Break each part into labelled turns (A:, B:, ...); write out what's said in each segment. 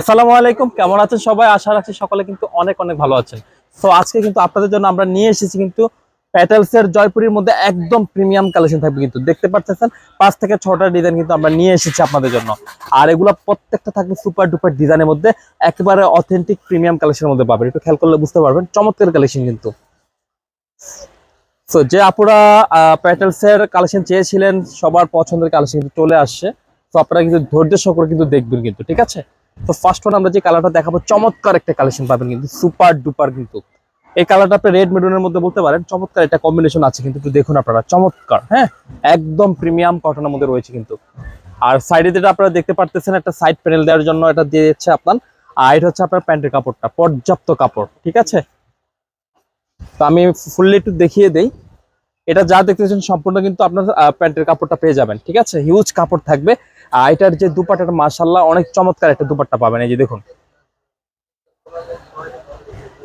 A: আসসালামু আলাইকুম, কেমন আছেন সবাই? আশা রাখছি সকলে কিন্তু অনেক অনেক ভালো আছেন। তো আজকে কিন্তু আপনাদের জন্য আমরা নিয়ে এসেছি কিন্তু প্যাটেলস এর জয়পুরের মধ্যে একদম প্রিমিয়াম কালেকশন থাকবে কিন্তু। দেখতে পাচ্ছেন, পাঁচ থেকে ছটা ডিজাইন কিন্তু আমরা নিয়ে এসেছি আপনাদের জন্য। আর এগুলো প্রত্যেকটা থাকবে সুপার ডুপার ডিজাইনের মধ্যে, একেবারে অথেন্টিক প্রিমিয়াম কালেকশনের মধ্যে পাবেন। একটু খেয়াল করলে বুঝতে পারবেন, চমৎকার কালেকশন কিন্তু। তো যে আপুরা প্যাটেলস এর কালেকশন চেয়েছিলেন, সবার পছন্দের কালেকশন কিন্তু চলে আসছে। তো আপনারা কিন্তু ধৈর্য সহকারে কিন্তু দেখবেন কিন্তু, ঠিক আছে? তো ফার্স্ট ওয়ান আমরা যে কালারটা দেখাবো, চমৎকার একটা কালেকশন পাবেন কিন্তু সুপার ডুপার কিন্তু। এই কালারটা আপনি রেড মেরুনের মধ্যে বলতে পারেন, চমৎকার একটা কম্বিনেশন আছে কিন্তু, একটু দেখুন আপনারা, চমৎকার হ্যাঁ? একদম প্রিমিয়াম কটনের মধ্যে রয়েছে কিন্তু। আর সাইডে যেটা আপনারা দেখতে পারতেছেন, একটা সাইড প্যানেল দেওয়ার জন্য এটা দিয়ে দিচ্ছে আপনার, আর এটা হচ্ছে আপনার প্যান্টের কাপড়টা, পর্যাপ্ত কাপড়, ঠিক আছে? তো আমি ফুললি একটু দেখিয়ে দেই। এটা যা দেখতেছেন, সম্পূর্ণ কিন্তু আপনার প্যান্টের কাপড়টা পেয়ে যাবেন, ঠিক আছে? হিউজ কাপড় থাকবে। আর এটার যে দুপাটাটা মাশাল্লাহ অনেক চমৎকার একটা দুপাট্টা পাবেন। এই যে দেখুন।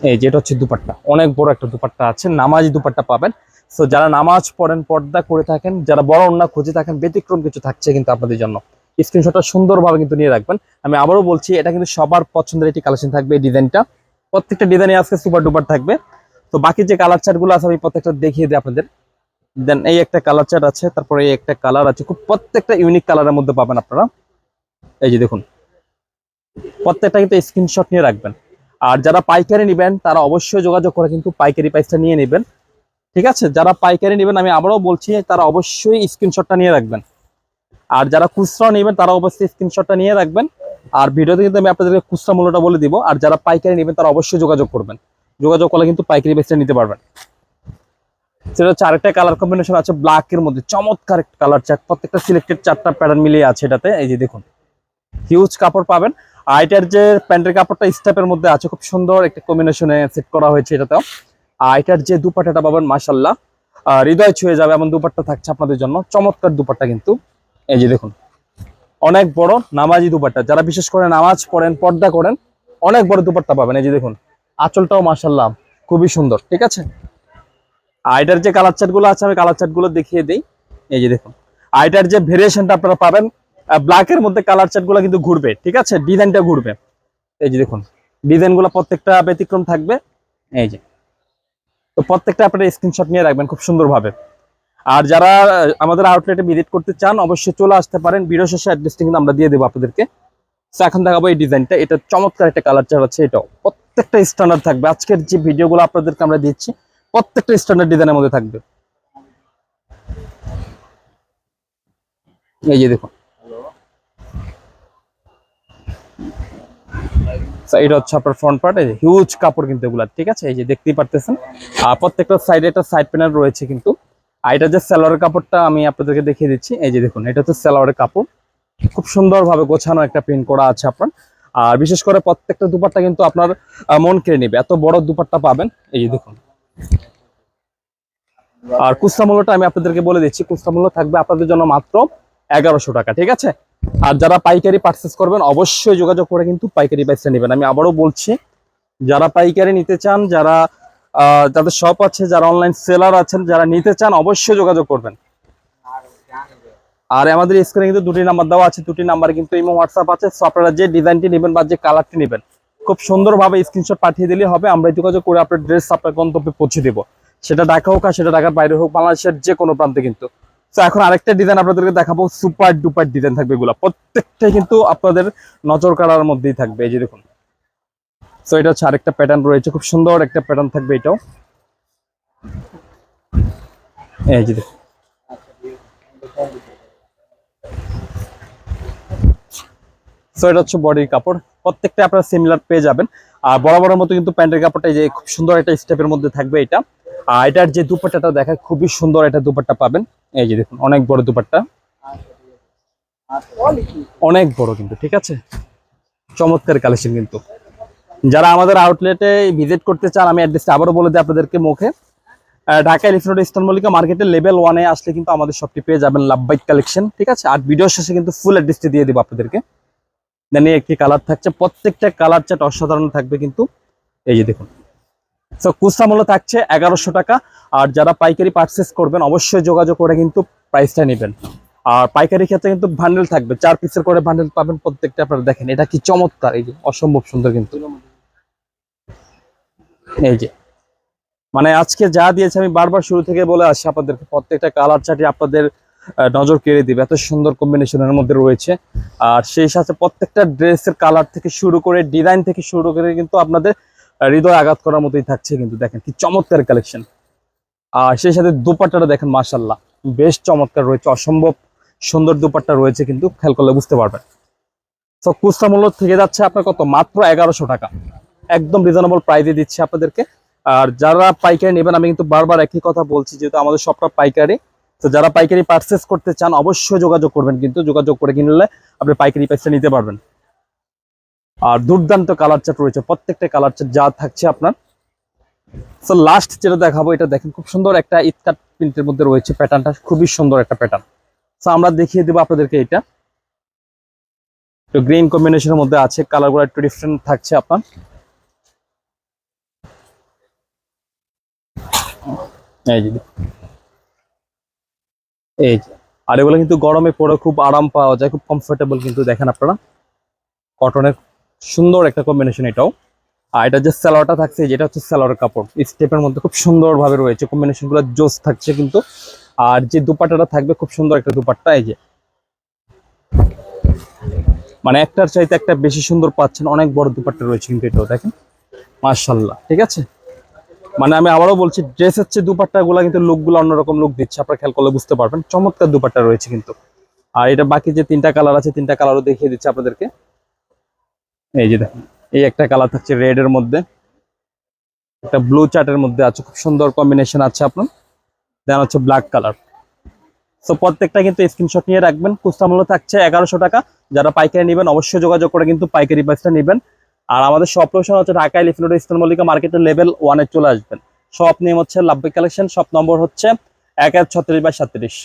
A: এই যে এটা হচ্ছে দুপাট্টা। অনেক বড় একটা দুপাট্টা আছে, নামাজি দুপাট্টা পাবেন। তো যারা নামাজ পড়েন, পর্দা করে থাকেন, যারা বড় অন্য খুঁজে থাকেন, ব্যতিক্রম কিছু থাকছে কিন্তু আপনাদের জন্য। স্ক্রিনশটটা সুন্দরভাবে কিন্তু নিয়ে রাখবেন। আমি আবারও বলছি, এটা কিন্তু সবার পছন্দের একটি কালেকশন থাকবে এই ডিজাইনটা। প্রত্যেকটা ডিজাইনে আজকে সুপার ডুপার থাকবে। তো বাকি যে কালার চার্টগুলো আছে, আমি প্রত্যেকটা দেখিয়ে দিই আপনাদের। দেন এই একটা কালার চার্ট আছে, তারপরে এই একটা কালার আছে। খুব প্রত্যেকটা ইউনিক কালারের মধ্যে পাবেন আপনারা। এই যে দেখুন, প্রত্যেকটা কিন্তু স্ক্রিনশট নিয়ে রাখবেন। আর যারা পাইকারি নেবেন, তারা অবশ্যই যোগাযোগ করে কিন্তু পাইকারি প্রাইসটা নিয়ে নেবেন। ঠিক আছে? যারা পাইকারি নেবেন, আমি আবারও বলছি, তারা অবশ্যই স্ক্রিনশটটা নিয়ে রাখবেন। আর যারা খুচরা নেবেন, তারা অবশ্যই স্ক্রিনশটটা নিয়ে রাখবেন। আর ভিডিওতে কিন্তু আমি আপনাদেরকে খুচরা মূল্যটা বলে দিব। আর যারা পাইকারি নেবেন, তারা অবশ্যই যোগাযোগ করবেন। যোগাযোগ করলে কিন্তু পাইকারি প্রাইসটা নিতে পারবেন। সেটা হচ্ছে আরেকটা কালার কম্বিনেশন আছে ব্ল্যাক এর মধ্যে। চমৎকার একটা কালার চার্ট প্রত্যেকটা সিলেক্টেড চারটা প্যাটার্ন মিলিয়ে আছে এটাতে। এই যে দেখুন হিউজ কাপড় পাবেন। আর এটার যে প্যান্টের কাপড়টা স্টেপের মধ্যে আছে, খুব সুন্দর একটা কম্বিনেশনে সেট করা হয়েছে এটাতেও। আর এটার যে দুপাট্টাটা পাবেন মাসাল্লাহ হৃদয় ছুঁয়ে যাবে এমন দুপাট্টা থাকছে আপনাদের জন্য। চমৎকার দুপাট্টা কিন্তু। এই যে দেখুন, অনেক বড় নামাজি দুপাট্টা। যারা বিশেষ করে নামাজ পড়েন, পর্দা করেন, অনেক বড় দুপাট্টা পাবেন। এই যে দেখুন, আঁচলটাও মাসাল্লাহ খুবই সুন্দর। ঠিক আছে? আর এটার যে কালার চার্টগুলো আছে, আমি কালার চার্টগুলো দেখিয়ে দিই। এই যে দেখুন, আর এটার যে ভেরিয়েশনটা আপনারা পাবেন ব্ল্যাক এর মধ্যে কালার চার্টগুলো কিন্তু ঘুরবে, ঠিক আছে? ডিজাইনটা ঘুরবে। এই যে দেখুন ডিজাইনগুলো প্রত্যেকটা ব্যতিক্রম থাকবে। এই যে, তো প্রত্যেকটা আপনারা স্ক্রিনশট নিয়ে রাখবেন খুব সুন্দরভাবে। আর যারা আমাদের আউটলেটে ভিজিট করতে চান, অবশ্যই চলে আসতে পারেন। ভিডিও শেষে অ্যাড্রেসটা কিন্তু আমরা দিয়ে দেবো আপনাদেরকে। এখন দেখাবো এই ডিজাইনটা এটা চমৎকার একটা কালার চার্ট আছে, এটাও। প্রত্যেকটা স্ট্যান্ডার্ড থাকবে। আজকের যে ভিডিওগুলো আপনাদেরকে আমরা দিচ্ছি প্রত্যেকটা স্ট্যান্ডার্ড ডিজাইনের মধ্যে থাকবে। এই যে দেখুন। এটা হচ্ছে আপনার ফ্রন্ট পার্ট হিউজ কাপড় কিন্তু ঠিক আছে? এই যে পারতেছেন। আর প্রত্যেকটা সাইডে একটা সাইড রয়েছে কিন্তু। আর এটা যে কাপড়টা আমি আপনাদেরকে দেখিয়ে দিচ্ছি, এই যে দেখুন, এটা হচ্ছে কাপড়। খুব গোছানো একটা প্রিন্ট করা আছে আপনার। আর বিশেষ করে প্রত্যেকটা দুপাট্টা কিন্তু আপনার মন কেড়ে নেবে। এত বড় দুপাট্টা পাবেন, এই যে দেখুন। আর কুস্তা মূল্যটা আমি আপনাদেরকে বলে দিচ্ছি কুস্তা মূল্য থাকবে আপনাদের জন্য মাত্র এগারোশো টাকা, ঠিক আছে? আর যারা পাইকারি পার্চেস করবেন, অবশ্যই যোগাযোগ করে কিন্তু পাইকারি প্রাইসটা নেবেন। আমি আবারও বলছি, যারা পাইকারি নিতে চান, যারা যাদের শপ আছে, যারা অনলাইন সেলার আছেন, যারা নিতে চান, অবশ্যই যোগাযোগ করবেন। আর আমাদের স্ক্রিনে কিন্তু দুটি নাম্বার দেওয়া আছে, দুটি নাম্বারে কিন্তু ইমো হোয়াটসঅ্যাপ আছে সো আপনারা যে ডিজাইনটি নেবেন বা যে কালারটি নেবেন খুব সুন্দরভাবে স্ক্রিনশট পাঠিয়ে দিলে হবে। আমরা যোগাযোগ করে আপনার ড্রেস আপনার গন্তব্যে পৌঁছে দেবো। সেটা ঢাকা হোক আর সেটা ঢাকার বাইরে হোক, বাংলাদেশের যে কোনো প্রান্তে কিন্তু। তো এখন আরেকটা ডিজাইন আপনাদেরকে দেখাবো। সুপার ডুপার ডিজাইন থাকবে এগুলো। প্রত্যেকটাই কিন্তু আপনাদের নজর কাড়ার মধ্যেই থাকবে। এই যে দেখুন। তো এটা হচ্ছে আরেকটা প্যাটার্ন রয়েছে। খুব সুন্দর একটা প্যাটার্ন থাকবে এটাও। এই যে দেখুন। সো এটা হচ্ছে বডির কাপড়। প্রত্যেকটা আপনারা সিমিলার পেয়ে যাবেন। আর বরাবরের মতো কিন্তু প্যান্টের কাপড়টা যে খুব সুন্দর একটা স্টেপের মধ্যে থাকবে এটা। আর এটার যে দুপাট্টাটা দেখা খুবই সুন্দর একটা দুপাট্টা পাবেন। এই যে দেখুন, অনেক বড় দুপাট্টা। অনেক বড় কিন্তু, ঠিক আছে? চমৎকার কালেকশন কিন্তু। যারা আমাদের আউটলেটে ভিজিট করতে চান, আমি অ্যাড্রেসটা আবারও বলে দিই আপনাদেরকে মুখে। ঢাকা এলিফেন্ট ইস্টার্ন মল্লিকা মার্কেটের লেভেল ওয়ানে আসলে কিন্তু আমাদের সবটি পেয়ে যাবেন লাভবাইট কালেকশন ঠিক আছে? আর ভিডিও শেষে কিন্তু ফুল অ্যাড্রেসটি দিয়ে দিব আপনাদেরকে। দেন একটি কালার থাকছে, প্রত্যেকটা কালার চার্ট অসাধারণ থাকবে কিন্তু। এই যে দেখুন। সো কুস্তা মূল্য থাকছে এগারোশো টাকা। আর যারা পাইকারি পার্চেস করবেন, অবশ্যই যোগাযোগ করে কিন্তু প্রাইসটা নেবেন। আর পাইকারি ক্ষেত্রে কিন্তু বান্ডেল থাকবে। চার পিসের করে বান্ডেল পাবেন প্রত্যেকটা, আপনারা দেখেন। এটা কি চমৎকার! এই যে, অসম্ভব সুন্দর কিন্তু। এই যে। মানে আজকে যা দিয়েছে, আমি বারবার শুরু থেকে বলে আসি আপনাদেরকে, প্রত্যেকটা কালার চার্টই আপনাদের নজর কেড়ে দিবে। এত সুন্দর কম্বিনেশনের মধ্যে রয়েছে। আর সেই সাথে প্রত্যেকটা ড্রেসের কালার থেকে শুরু করে ডিজাইন থেকে শুরু করে কিন্তু আপনাদের হৃদয় আঘাত করার মতোই থাকছে কিন্তু। দেখেন কি চমৎকার কালেকশন আর সেই সাথে দুপাট্টাটা দেখেন মাশাল্লাহ বেশ চমৎকার রয়েছে, অসম্ভব সুন্দর দুপাট্টা রয়েছে কিন্তু, খেয়াল করলে বুঝতে পারবেন। তো খুচরা মূল্য থেকে যাচ্ছে আপনার কত? মাত্র এগারোশো টাকা। একদম রিজনেবল প্রাইসে দিচ্ছে আপনাদেরকে। আর যারা পাইকারি নেবেন, আমি কিন্তু বারবার একই কথা বলছি, যেহেতু আমাদের সবটা পাইকারি। তো যারা পাইকারি পারচেস করতে চান, অবশ্যই যোগাযোগ করবেন কিন্তু, যোগাযোগ করে কিনলে আপনি পাইকারি প্রাইসটা নিতে পারবেন। আর দুর্দান্ত কালার চার্ট রয়েছে, প্রত্যেকটা কালার চার্ট যা থাকছে আপনার। সো লাস্ট যেটা দেখাবো, এটা দেখেন খুব সুন্দর একটা ইটকাট প্রিন্টের মধ্যে রয়েছে প্যাটার্নটা খুবই সুন্দর একটা প্যাটার্ন তো আমরা দেখিয়ে দেবো আপনাদেরকে এটা। তো গ্রিন কম্বিনেশনের মধ্যে আছে কালারগুলো একটু ডিফারেন্ট থাকছে আপনার। এই এই আর এগুলো কিন্তু গরমে পরে খুব আরাম পাওয়া যায়, খুব কমফোর্টেবল কিন্তু দেখেন আপনারা। কটনের সুন্দর একটা কম্বিনেশন এটাও। আর এটা যে স্যালোয়ারটা থাকছে যেটা হচ্ছে স্যালোয়ার কাপড়। স্টেপের মধ্যে খুব সুন্দরভাবে রয়েছে কম্বিনেশনগুলো জোস থাকছে কিন্তু। আর যে দুপাট্টাটা থাকবে, খুব সুন্দর একটা দুপাট্টা, এই যে। মানে একটার চাইতে একটা বেশি সুন্দর পাচ্ছেন, অনেক বড় দুপাট্টা রয়েছে কিন্তু এটাও, দেখেন। মার্শাল্লাহ ঠিক আছে? মানে আমি আবারও বলছি ড্রেস হচ্ছে দুপাট্টা গুলা কিন্তু লুকগুলো অন্যরকম লুক দিচ্ছে। আপনারা খেয়াল করলে বুঝতে পারবেন। চমৎকার দুপাট্টা রয়েছে কিন্তু। আর এটা বাকি যে তিনটা কালার আছে, তিনটা কালারও দেখিয়ে দিচ্ছে আপনাদেরকে। এই যে দেখেন, এই একটা কালার থাকছে রেড এর মধ্যে। একটা ব্লু চার্টের মধ্যে আছে। খুব সুন্দর কম্বিনেশন আছে আপনার। দেন হচ্ছে ব্ল্যাক কালার সো প্রত্যেকটা কিন্তু স্ক্রিনশট নিয়ে রাখবেন। খুচরা মূল্য থাকছে এগারোশো টাকা। যারা পাইকারি নেবেন, অবশ্যই যোগাযোগ করে কিন্তু পাইকারি প্রাইসটা নেবেন। আর আমাদের সব লোকেশন হচ্ছে Dhaka Elephant Road Eastern Mallika মার্কেটের লেভেল ওয়ানে চলে আসবেন। সব নেম হচ্ছে লাভবিক কালেকশন সব নম্বর হচ্ছে এক এক ছত্রিশ বাই সাতত্রিশ